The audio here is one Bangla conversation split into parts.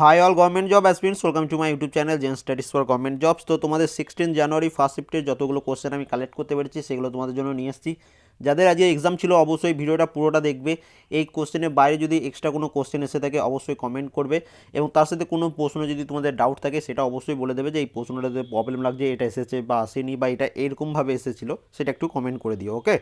Hi all government job aspirants welcome to my YouTube channel Zen studies for government jobs তো তোমাদের সিক্সটিন জানুয়ারি ফার্স্ট শিফটের যতগুলো কোশ্চেন আমি কালেক্ট করতে পেরেছি, সেগুলো তোমাদের জন্য নিয়ে এসেছি। যাদের আজকে এক্সাম ছিল, অবশ্যই ভিডিওটা পুরোটা দেখবে। এই কোশ্চেনের বাইরে যদি এক্সট্রা কোনো কোশ্চেন এসে থাকে, অবশ্যই কমেন্ট করবে। এবং তার সাথে কোনো প্রশ্ন যদি তোমাদের ডাউট থাকে, সেটা অবশ্যই বলে দেবে যে, এই প্রশ্নটা যদি প্রবলেম লাগছে, এটা এসেছে বা আসেনি বা এটা এরকমভাবে এসেছিল, সেটা একটু কমেন্ট করে দিও ওকে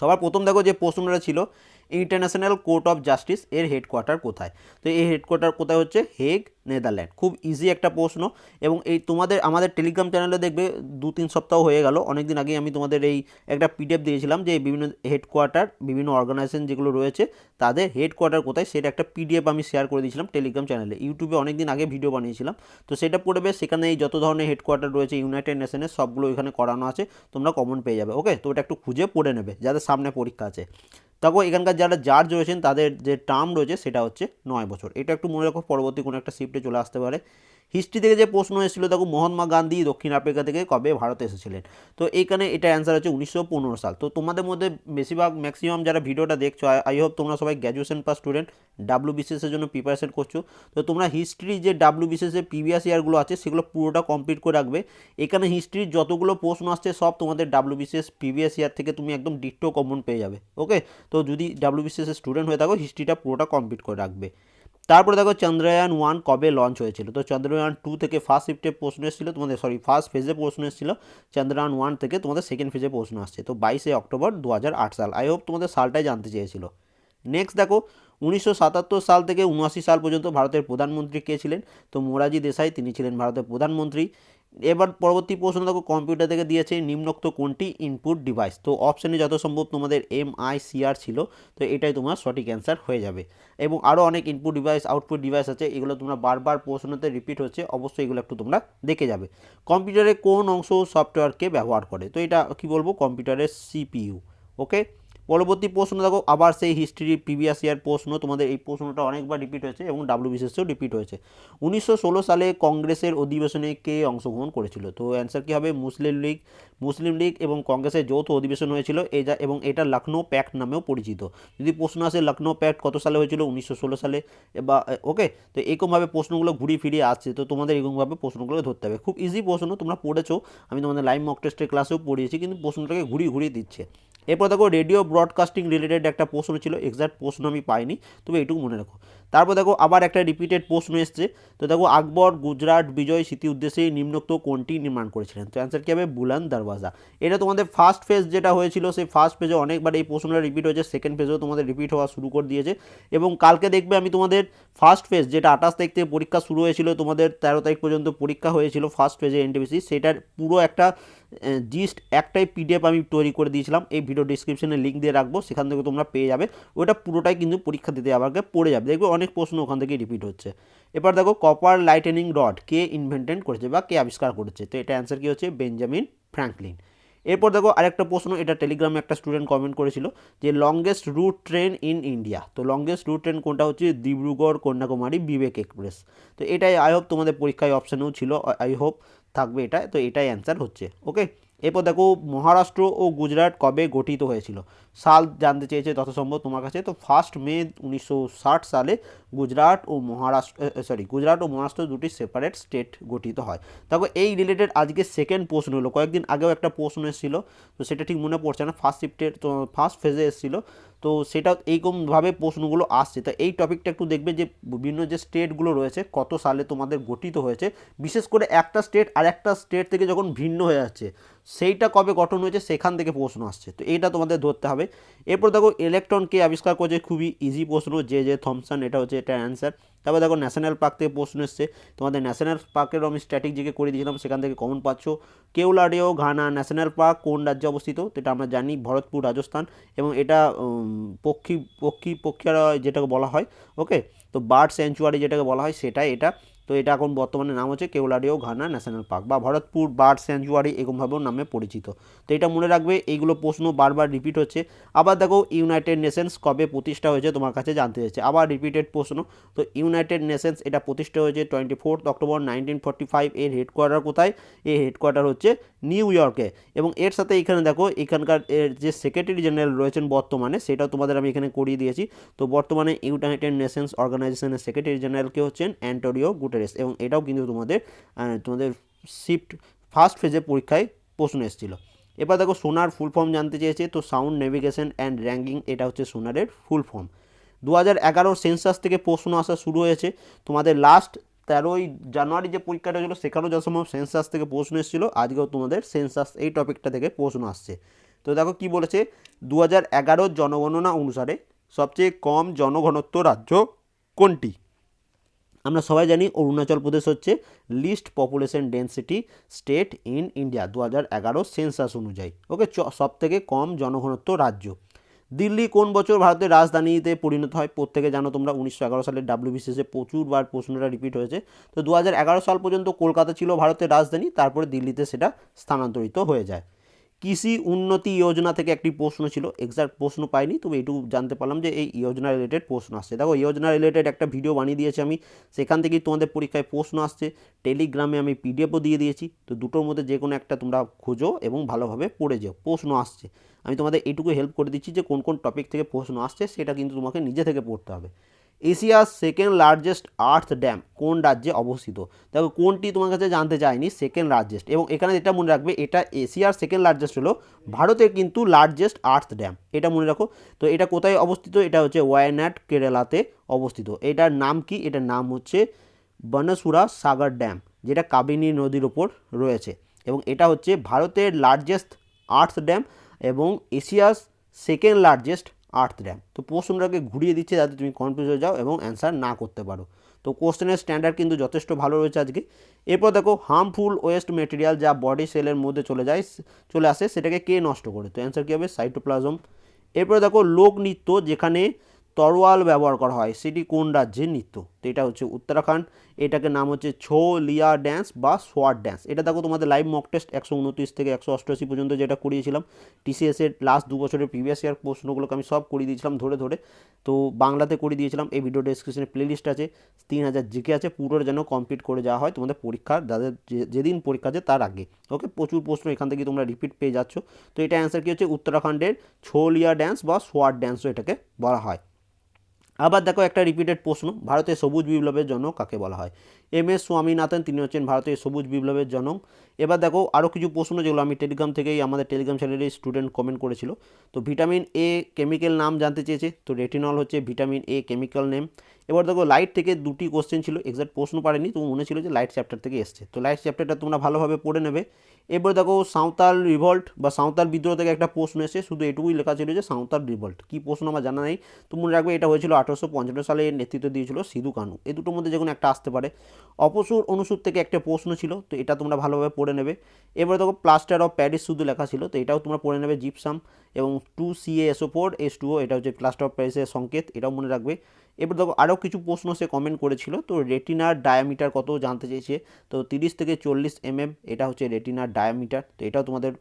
সবার প্রথম দেখো যে প্রশ্নটা ছিল ইন্টারন্যাশনাল কোর্ট অফ জাস্টিস এর হেডকোয়ার্টার কোথায়? তো এই হেডকোয়ার্টার কোথায় হচ্ছে? Hague, Netherland. খুব ইজি একটা প্রশ্ন। এবং এই তোমাদের, আমাদের টেলিগ্রাম চ্যানেলে দেখবে দু তিন সপ্তাহ হয়ে গেল। অনেক দিন আগে আমি তোমাদের এই একটা পিডিএফ দিয়েছিলাম যে বিভিন্ন হেডকোয়ার্টার, বিভিন্ন অর্গানাইজেশন যেগুলো রয়েছে, তাদের হেডকোয়ার্টার কোথায়? সেটা একটা পিডিএফ আমি শেয়ার করে দিয়েছিলাম টেলিগ্রাম চ্যানেলে। ইউটিউবে অনেক দিন আগে ভিডিও বানিয়েছিলাম। তো সেটা পড়বে, সেখানে এই যত ধরনের হেডকোয়ার্টার রয়েছে, ইউনাইটেড নেশনের সবগুলো এখানে করানো আছে। তোমরা কমন পেয়ে যাবে ওকে তো ওটা একটু খুঁজে পড়ে নেবে, যাদের সামনে পরীক্ষা আছে। দেখো এখানকার যারা জার্জ রয়েছেন, তাদের যে টার্ম রয়েছে, সেটা হচ্ছে নয় বছর। এটা একটু মনে রাখো, পরবর্তী কোনো একটা শিফটে চলে আসতে পারে। হিস্ট্রি থেকে যে প্রশ্ন এসেছিল, দেখো, মহাত্মা গান্ধী দক্ষিণ আফ্রিকা থেকে কবে ভারতে এসেছিলেন? তো এইখানে এটা অ্যান্সার হচ্ছে উনিশশো সাল। তো তোমাদের মধ্যে বেশিরভাগ ম্যাক্সিমাম যারা ভিডিওটা দেখছ আই হোপ তোমরা সবাই গ্র্যাজুয়েশন পাস স্টুডেন্ট ডাব্লু বিসিএসের জন্য প্রিপারেশন করছ। তো তোমরা হিস্ট্রি যে ডাব্লু বিসিএসের প্রিভিয়াস ইয়ারগুলো আছে, সেগুলো পুরোটা কমপ্লিট করে রাখবে। এখানে হিস্ট্রির যতগুলো প্রশ্ন আসছে, সব তোমাদের ডাব্লু বিসিএস প্রিভিয়াস ইয়ার থেকে তুমি একদম ডিট্টো কমন পেয়ে যাবে। ওকে তো যদি ডাব্লু বিসিএসের স্টুডেন্ট হয়ে থাকো হিস্ট্রিটা পুরোটা কমপ্লিট করে রাখবে। তারপরে দেখো চন্দ্রয়ান ওয়ান কবে লঞ্চ হয়েছিল? তো চন্দ্রয়ান টু থেকে ফার্স্ট শিফটে প্রশ্ন এসেছিল তোমাদের সরি ফার্স্ট ফেজে প্রশ্ন এসেছিল চন্দ্রয়ান ওয়ান থেকে তোমাদের সেকেন্ড ফেজে প্রশ্ন আসছে। তো বাইশে অক্টোবর দু হাজার আট সাল। আই হোপ তোমাদের সালটাই জানতে চেয়েছিল। নেক্সট দেখো, উনিশশো সাতাত্তর সাল থেকে উনআশি সাল পর্যন্ত ভারতের প্রধানমন্ত্রী কে ছিলেন? তো মোরাজি দেশাই, তিনি ছিলেন ভারতের প্রধানমন্ত্রী। এবার পরবর্তী প্রশ্ন দেখো কম্পিউটার থেকে দিয়েছে নিম্নোক্ত কোনটি ইনপুট ডিভাইস তো অপশানে যত সম্ভব তোমাদের এম আই সিআর ছিল, তো এটাই তোমার সঠিক অ্যান্সার হয়ে যাবে। এবং আরও অনেক ইনপুট ডিভাইস আউটপুট ডিভাইস আছে, এগুলো তোমরা বারবার প্রশ্নতে রিপিট হচ্ছে, অবশ্যই এগুলো একটু তোমরা দেখে যাবে। কম্পিউটারে কোন অংশ সফটওয়্যারকে ব্যবহার করে? তো এটা কি বলব? কম্পিউটারের সিপিইউ ওকে পরবর্তী প্রশ্ন, দেখো, আবার সেই হিস্ট্রি প্রিভিয়াস ইয়ার প্রশ্ন, তোমাদের এই প্রশ্নটা অনেকবার রিপিট হয়েছে এবং ডাব্লিউ বিসিএসেও রিপিট হয়েছে। উনিশশো ষোলো সালে কংগ্রেসের অধিবেশনে কে অংশগ্রহণ করেছিল? তো অ্যান্সার কী হবে? মুসলিম লীগ মুসলিম লীগ এবং কংগ্রেসের যৌথ অধিবেশন হয়েছিল যা, এবং এটা লখনৌ প্যাক্ট নামেও পরিচিত। যদি প্রশ্ন আসে, লখনৌ প্যাক্ট কত সালে হয়েছিল? উনিশশো ষোলো সালে, বা ওকে তো এরকমভাবে প্রশ্নগুলো ঘুরিয়ে ফিরিয়ে আসছে, তো তোমাদের এরকমভাবে প্রশ্নগুলো ধরতে হবে। খুব ইজি প্রশ্ন, তোমরা পড়েছো, আমি তোমাদের লাইভ মক টেস্টের ক্লাসেও পড়িয়েছি, কিন্তু প্রশ্নটাকে ঘুরিয়ে ঘুরিয়ে দিচ্ছে। এরপর দেখো রেডিও ব্রডকাস্টিং রিলেটেড একটা প্রশ্ন ছিল এক্সাক্ট প্রশ্ন আমি পাইনি, তবে এটুকু মনে রাখো। তারপর দেখো আবার একটা রিপিটেড প্রশ্ন এসছে। তো দেখো, আকবর, গুজরাট, বিজয় স্মৃতি উদ্দেশ্যে নিম্নোক্ত কোনটি নির্মাণ করেছিলেন? তো অ্যান্সার কী হবে? বুলান দরওয়াজা। এটা তোমাদের ফার্স্ট ফেজ যেটা হয়েছিল, সেই ফার্স্ট পেজে অনেকবার এই প্রশ্নটা রিপিট হয়েছে। সেকেন্ড ফেজেও তোমাদের রিপিট হওয়া শুরু করে দিয়েছে। এবং কালকে দেখবে আমি তোমাদের ফার্স্ট ফেজ যেটা আঠাশ তারিখ থেকে পরীক্ষা শুরু হয়েছিল, তোমাদের তেরো তারিখ পর্যন্ত পরীক্ষা হয়েছিল ফার্স্ট ফেজে এনটিপিসি সেটার পুরো একটা জিস্ট একটাই পিডিএফ আমি তৈরি করে দিয়েছিলাম। এই ভিডিও ডিসক্রিপশনে লিঙ্ক দিয়ে রাখব, সেখান থেকে তোমরা পেয়ে যাবে। ওটা পুরোটাই কিন্তু পরীক্ষা দিতে আবার পড়ে যাবে। দেখবে অনেক প্রশ্ন ওখান থেকে রিপিট হচ্ছে। এবার দেখো কপার লাইটেনিং রড কে ইনভেন্টেন্ট করেছে বা কে আবিষ্কার করেছে? তো এটা অ্যান্সার কী হচ্ছে? বেঞ্জামিন ফ্র্যাঙ্কলিন এরপর দেখো, আরেকটা প্রশ্ন, এটা টেলিগ্রামে একটা স্টুডেন্ট কমেন্ট করেছিল যে longest route train in India তো লংগেস্ট রুট ট্রেন কোনটা হচ্ছে? ডিব্রুগড়, কন্যাকুমারী, বিবেক এক্সপ্রেস তো এটাই আই হোপ তোমাদের পরীক্ষায় অপশানেও ছিল। আই হোপ থাকবে এটা তো এটাই অ্যান্সার হচ্ছে ওকে এরপর দেখো মহারাষ্ট্র ও গুজরাট কবে গঠিত হয়েছিল? সাল জানতে চেয়েছে যত সম্ভব তোমার কাছে। তো ফার্স্ট মে উনিশশো ষাট সালে গুজরাট ও মহারাষ্ট্র সরি গুজরাট ও মহারাষ্ট্র দুটি সেপারেট স্টেট গঠিত হয়। দেখো, এই রিলেটেড আজকে সেকেন্ড প্রশ্ন হলো। কয়েকদিন আগেও একটা প্রশ্ন এসেছিল, তো সেটা ঠিক মনে পড়ছে না। ফার্স্ট শিফটের তো ফার্স্ট ফেজে এসেছিল। তো সেটা এইরকমভাবে প্রশ্নগুলো আসছে। তা এই টপিকটা একটু দেখবে যে বিভিন্ন যে স্টেটগুলো রয়েছে, কত সালে তোমাদের গঠিত হয়েছে। বিশেষ করে একটা স্টেট আর একটা স্টেট থেকে যখন ভিন্ন হয়ে যাচ্ছে সেইটা কবে গঠন হয়েছে সেখান থেকে প্রশ্ন আসছে। তো এইটা তোমাদের ধরতে হবে। এরপর দেখো ইলেকট্রনকে আবিষ্কার করেছে খুবই ইজি প্রশ্ন, যে যে থমসন এটা হচ্ছে এটা অ্যান্সার তারপর দেখো ন্যাশনাল পার্ক থেকে প্রশ্ন এসছে। তোমাদের ন্যাশনাল পার্কেরও আমি স্ট্যাটিক জিকে করে দিয়েছিলাম, সেখান থেকে কমন পাচ্ছ। কেউলাডিও ঘানা ন্যাশনাল পার্ক কোন রাজ্যে অবস্থিত? এটা আমরা জানি, ভরতপুর, রাজস্থান। এবং এটা পক্ষী পক্ষী, পক্ষীরা যেটাকে বলা হয় ওকে তো বার্ড স্যাঞ্চুয়ারি যেটাকে বলা হয়, সেটাই এটা। তো এটা এখন বর্তমানে নাম হচ্ছে কেওলাডিও ঘানা ন্যাশনাল পার্ক বা ভরতপুর বার্ড স্যাঞ্চুয়ারি এরকমভাবেও নামে পরিচিত। তো এটা মনে রাখবে, এইগুলো প্রশ্ন বারবার রিপিট হচ্ছে। আবার দেখো ইউনাইটেড নেশনস কবে প্রতিষ্ঠা হয়েছে তোমার কাছে জানতে চাইছে। আবার রিপিটেড প্রশ্ন, তো ইউনাইটেড নেশনস এটা প্রতিষ্ঠা হয়েছে twenty fourth October nineteen forty five এর হেডকোয়ার্টার কোথায়? এর হেডকোয়ার্টার হচ্ছে নিউ ইয়র্কে এবং এর সাথে এখানে দেখো, এখানকার এর যে সেক্রেটারি জেনারেল রয়েছেন বর্তমানে, সেটাও তোমাদের আমি এখানে করিয়ে দিয়েছি। তো বর্তমানে ইউনাইটেড নেশনস অর্গানাইজেশনের সেক্রেটারি জেনারেল কে হচ্ছেন অ্যান্টোনিও গুটারেস এবং এটাও কিন্তু তোমাদের তোমাদের শিফট ফার্স্ট ফেজে পরীক্ষায় প্রশ্ন এসেছিল। এবার দেখো সোনার ফুল ফর্ম জানতে চেয়েছে, তো সাউন্ড নেভিগেশন অ্যান্ড র্যাঙ্কিং এটা হচ্ছে সোনারের ফুল ফর্ম দু হাজার এগারোর সেন্সাস থেকে প্রশ্ন আসা শুরু হয়েছে। তোমাদের লাস্ট তেরোই জানুয়ারি যে পরীক্ষাটা ছিল সেখানেও যা সময় সেন্সাস থেকে প্রশ্ন এসেছিল। আজকেও তোমাদের সেন্সাস এই টপিকটা থেকে প্রশ্ন আসছে। তো দেখো কি বলেছে দু হাজার এগারোর জনগণনা অনুসারে সবচেয়ে কম জনঘনত্ব রাজ্য কোনটি? আমরা সবাই জানি অরুণাচল প্রদেশ হচ্ছে least population density state in India দু হাজার এগারো সেন্সাস অনুযায়ী। ওকে সব থেকে কম জনঘনত্ব রাজ্য। দিল্লি কোন বছর ভারতের রাজধানীতে পরিণত হয়? প্রত্যেকে জানো তোমরা, উনিশশো এগারো সালের ডাব্লিউবিসিএসে প্রচুরবার প্রশ্নটা রিপিট হয়েছে। তো দু হাজার এগারো সাল পর্যন্ত কলকাতা ছিল ভারতের রাজধানী, তারপরে দিল্লিতে সেটা স্থানান্তরিত হয়ে যায়। কৃষি উন্নতি যোজনা থেকে একটি প্রশ্ন ছিল। এক্সাক্ট প্রশ্ন পাইনি, তবে এটুকু জানতে পারলাম যে এই যোজনা রিলেটেড প্রশ্ন আসছে। দেখো যোজনা রিলেটেড একটা ভিডিও বানিয়ে দিয়েছি আমি। সেখান থেকেই তোমাদের পরীক্ষায় প্রশ্ন আসছে। টেলিগ্রামে আমি পিডিএফও দিয়ে দিয়েছি। তো দুটোর মধ্যে যে কোনো একটা তোমরা খোঁজো এবং ভালোভাবে পড়ে যাও। প্রশ্ন আসছে। আমি তোমাদের এইটুকু হেল্প করে দিচ্ছি যে কোন কোন টপিক থেকে প্রশ্ন আসছে, সেটা কিন্তু তোমাকে নিজে থেকে পড়তে হবে। এশিয়ার সেকেন্ড লার্জেস্ট আর্থ ড্যাম কোন রাজ্যে অবস্থিত? দেখো, কোনটি তোমার কাছে জানতে চাইনি? সেকেন্ড লার্জেস্ট এবং এখানে এটা মনে রাখবে, এটা এশিয়ার সেকেন্ড লার্জেস্ট হলো ভারতের কিন্তু লার্জেস্ট আর্থ ড্যাম এটা মনে রাখো। তো এটা কোথায় অবস্থিত? এটা হচ্ছে ওয়ায়নাড কেরালাতে অবস্থিত। এটার নাম কি? এটার নাম হচ্ছে বনসুরা সাগর ড্যাম যেটা কাবিনী নদীর ওপর রয়েছে। এবং এটা হচ্ছে ভারতের লার্জেস্ট আর্থ ড্যাম এবং Asia's second largest earth dam তো প্রশ্নটাকে ঘুরিয়ে দিচ্ছে যাতে তুমি কনফিউজ হয়ে যাও এবং অ্যান্সার না করতে পারো। তো কোশ্চেনের স্ট্যান্ডার্ড কিন্তু যথেষ্ট ভালো রয়েছে আজকে। এরপর দেখো হার্মফুল ওয়েস্ট মেটেরিয়াল যা বডি সেলের মধ্যে চলে যায়, চলে আসে, সেটাকে কে নষ্ট করে? তো অ্যান্সার কী হবে? সাইটোপ্লাজম এরপর দেখো, লোক নৃত্য যেখানে তরোয়াল ব্যবহার করা হয়, সেটি কোন রাজ্যের নৃত্য? তো এটা হচ্ছে উত্তরাখণ্ড। এটাকে নাম হচ্ছে ছো লিয়া ড্যান্স বা সোয়াট ড্যান্স এটা দেখো তোমাদের লাইভ মক টেস্ট একশো উনত্রিশ থেকে একশো অষ্টআশি পর্যন্ত যেটা করিয়েছিলাম। টিসিএসের লাস্ট দু বছরের প্রিভিয়াস ইয়ার প্রশ্নগুলোকে আমি সব করিয়ে দিয়েছিলাম ধরে ধরে। তো বাংলাতে করে দিয়েছিলাম, এই ভিডিও ডেসক্রিপশনে প্লেলিস্ট আছে, তিন হাজার জিকে আছে, পুরোটা যেন কমপ্লিট করে যাওয়া হয় তোমাদের পরীক্ষার, যাদের যেদিন পরীক্ষা আছে তার আগে। ওকে প্রচুর প্রশ্ন এখান থেকে তোমরা রিপিট পেয়ে যাচ্ছ। তো এটা অ্যান্সার কী হচ্ছে? উত্তরাখণ্ডের ছোলিয়া ড্যান্স বা সোয়াট ড্যান্সও এটাকে বলা হয়। আবার দেখো একটা রিপিটেড প্রশ্ন, ভারতের সবুজ বিপ্লবের জন্য কাকে বলা হয়? এম এস স্বামীনাথন, তিনি হচ্ছেন ভারতের সবুজ বিপ্লবের জনক। এবার দেখো আরও কিছু প্রশ্ন যেগুলো আমি টেলিগ্রাম থেকেই আমাদের টেলিগ্রাম চ্যানেলের স্টুডেন্ট কমেন্ট করেছিল। তো ভিটামিন এ কেমিক্যাল নাম জানতে চেয়েছে, তো রেটিনল হচ্ছে ভিটামিন এ কেমিক্যাল নেম এবার দেখো লাইট থেকে দুটি কোশ্চেন ছিল এক্সাক্ট প্রশ্ন পারেনি, তো মনে ছিল যে লাইট চ্যাপ্টার থেকে এসছে। তো লাইট চ্যাপ্টারটা তোমরা ভালোভাবে পড়ে নেবে। এবার দেখো সাঁওতাল রিভল্ট বা সাঁওতাল বিদ্রোহ থেকে একটা প্রশ্ন এসে শুধু এটুকুই লেখা ছিল যে সাঁওতাল রিভল্ট কী প্রশ্ন আমার জানা নেই। তো মনে রাখবে এটা হয়েছিল আঠারোশো পঞ্চান্ন সালে নেতৃত্ব দিয়েছিল সিধু কানু। এই দুটোর মধ্যে যে কোনো একটা আসতে পারে। অপসুর অনুসুর থেকে একটা প্রশ্ন ছিল, তো এটা তোমরা ভালোভাবে পড়ে নেবে। এরপরে দেখো প্লাস্টার অফ প্যারিস শুধু লেখা ছিল, তো এটাও তোমরা পড়ে নেবে, জিপসাম। এবং two C S O four, S two এটা হচ্ছে প্লাস্টার অফ প্যারিসের সংকেত, এটাও মনে রাখবে। এবার দেখো, আরও কিছু প্রশ্ন সে কমেন্ট করেছিল। তো রেটিনার ডায়ামিটার কত জানতে চেয়েছে? তো তিরিশ থেকে চল্লিশ এমএম এটা হচ্ছে রেটিনার ডায়ামিটার তো এটাও তোমাদের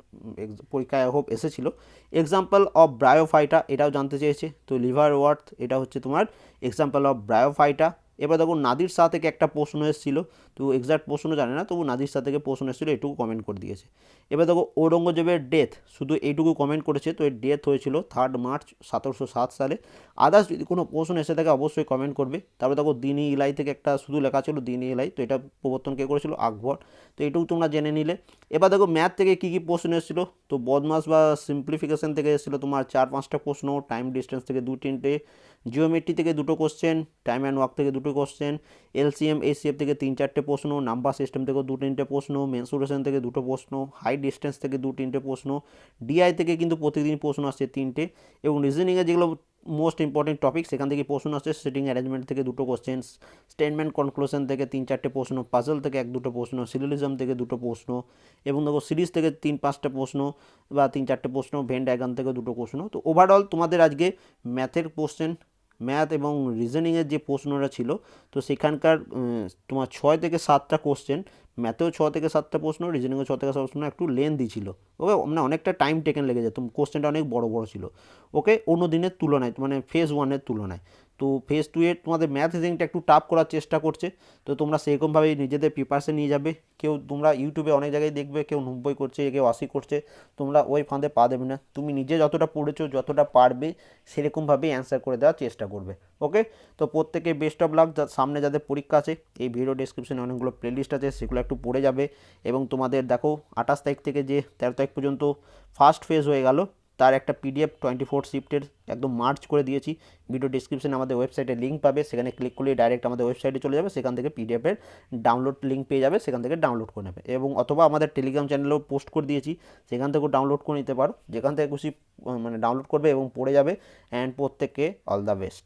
পরীক্ষায় হোপ এসেছিল। এক্সাম্পল অফ ব্রায়োফাইটা এটাও জানতে চেয়েছে। তো লিভার ওয়ার্থ এটা হচ্ছে তোমার এক্সাম্পল অফ ব্রায়োফাইটা এবার দেখো নাদির শাহ থেকে একটা প্রশ্ন এসেছিল, তো এক্সাক্ট প্রশ্ন জানে না, তবু নাদির শাহ থেকে প্রশ্ন এসেছিল, এটুকু কমেন্ট করে দিয়েছে। এবার দেখো ঔরঙ্গজেবের ডেথ শুধু এইটুকু কমেন্ট করেছে, তো এর ডেথ হয়েছিল থার্ড মার্চ সতেরোশো সাত সালে। আদার্স যদি কোনো প্রশ্ন এসে থাকে, অবশ্যই কমেন্ট করবে। তারপরে দেখো দিনী ইলাই থেকে একটা শুধু লেখা ছিল, দিনী ইলাই, তো এটা প্রবর্তন কে করেছিল? আকবর। তো এটুকু তোমরা জেনে নিলে। এবার দেখো ম্যাথ থেকে কী কী প্রশ্ন এসেছিল? তো বদমাস বা সিম্পলিফিকেশন থেকে এসেছিল তোমার চার পাঁচটা প্রশ্ন টাইম ডিস্টেন্স থেকে দু তিনটে জিওমেট্রি থেকে দুটো কোশ্চেন টাইম অ্যান্ড ওয়ার্ক থেকে দুটো কোশ্চেন এলসিএম এসিএফ থেকে তিন চারটে প্রশ্ন নাম্বার সিস্টেম থেকে দু তিনটে প্রশ্ন মেনসুরেশন থেকে দুটো প্রশ্ন হাই ডিস্টেন্স থেকে দু তিনটে প্রশ্ন ডিআই থেকে কিন্তু প্রতিদিন প্রশ্ন আসছে তিনটে এবং রিজনিংয়ে যেগুলো মোস্ট ইম্পর্টেন্ট টপিক সেখান থেকে প্রশ্ন আসছে সিটিং অ্যারেঞ্জমেন্ট থেকে দুটো কোশ্চেন স্টেটমেন্ট কনক্লুশন থেকে তিন চারটে প্রশ্ন পাজল থেকে এক দুটো প্রশ্ন সিরিয়ালিজম থেকে দুটো প্রশ্ন এবং দেখো সিরিজ থেকে তিন পাঁচটা প্রশ্ন বা তিন চারটে প্রশ্ন ভেন ডায়াগ্রাম থেকে দুটো প্রশ্ন। তো ওভারঅল তোমাদের আজকে ম্যাথের কোশ্চেন ম্যাথ এবং রিজনিংয়ের যে প্রশ্নটা ছিল, তো সেখানকার তোমার ছয় থেকে সাতটা কোশ্চেন ম্যাথেও ছ থেকে সাতটা প্রশ্ন রিজনিংও ছ থেকে সাত প্রশ্ন একটু লেন্দি ছিল। ওকে মানে অনেকটা টাইম টেকেন লেগে যেত কোশ্চেনটা অনেক বড় বড় ছিল। ওকে, অন্য দিনের তুলনায় মানে ফেজ ওয়ানের তুলনায়। তো ফেজ টু এর তোমাদের ম্যাথ রিজনিংটা একটু টাফ করার চেষ্টা করছে। তো তোমরা সেরকমভাবেই নিজেদের প্রিপারেশন নিয়ে যাবে। কেউ তোমরা ইউটিউবে অনেক জায়গায় দেখবে, কেউ নব্বই করছে, কেউ আশি করছে। তোমরা ওই ফাঁদে পা দেবে না। তুমি নিজে যতটা পড়েছো, যতটা পারবে সেরকমভাবেই অ্যান্সার করে দেওয়ার চেষ্টা করবে। ওকে তো প্রত্যেকে বেস্ট অফ লাক সামনে যাদের পরীক্ষা আছে, এই ভিডিও ডেসক্রিপশনে অনেকগুলো প্লেলিস্ট আছে, সেগুলো একটু পড়ে যাবে। এবং তোমাদের দেখো, আঠাশ তারিখ থেকে যে তেরো তারিখ পর্যন্ত ফার্স্ট ফেজ হয়ে গেল। তার একটা পিডিএফ টোয়েন্টি ফোর শিফটের একদম মার্চ করে দিয়েছি। ভিডিও ডিসক্রিপশানে আমাদের ওয়েবসাইটে লিঙ্ক পাবে। সেখানে ক্লিক করলে ডাইরেক্ট আমাদের ওয়েবসাইটে চলে যাবে। সেখান থেকে পিডিএফের ডাউনলোড লিঙ্ক পেয়ে যাবে। সেখান থেকে ডাউনলোড করে নেবে। এবং অথবা আমাদের টেলিগ্রাম চ্যানেলেও পোস্ট করে দিয়েছি। সেখান থেকেও ডাউনলোড করে নিতে পারো। যেখান থেকে খুশি মানে ডাউনলোড করবে এবং পড়ে যাবে। অ্যান্ড প্রত্যেককে অল দ্য বেস্ট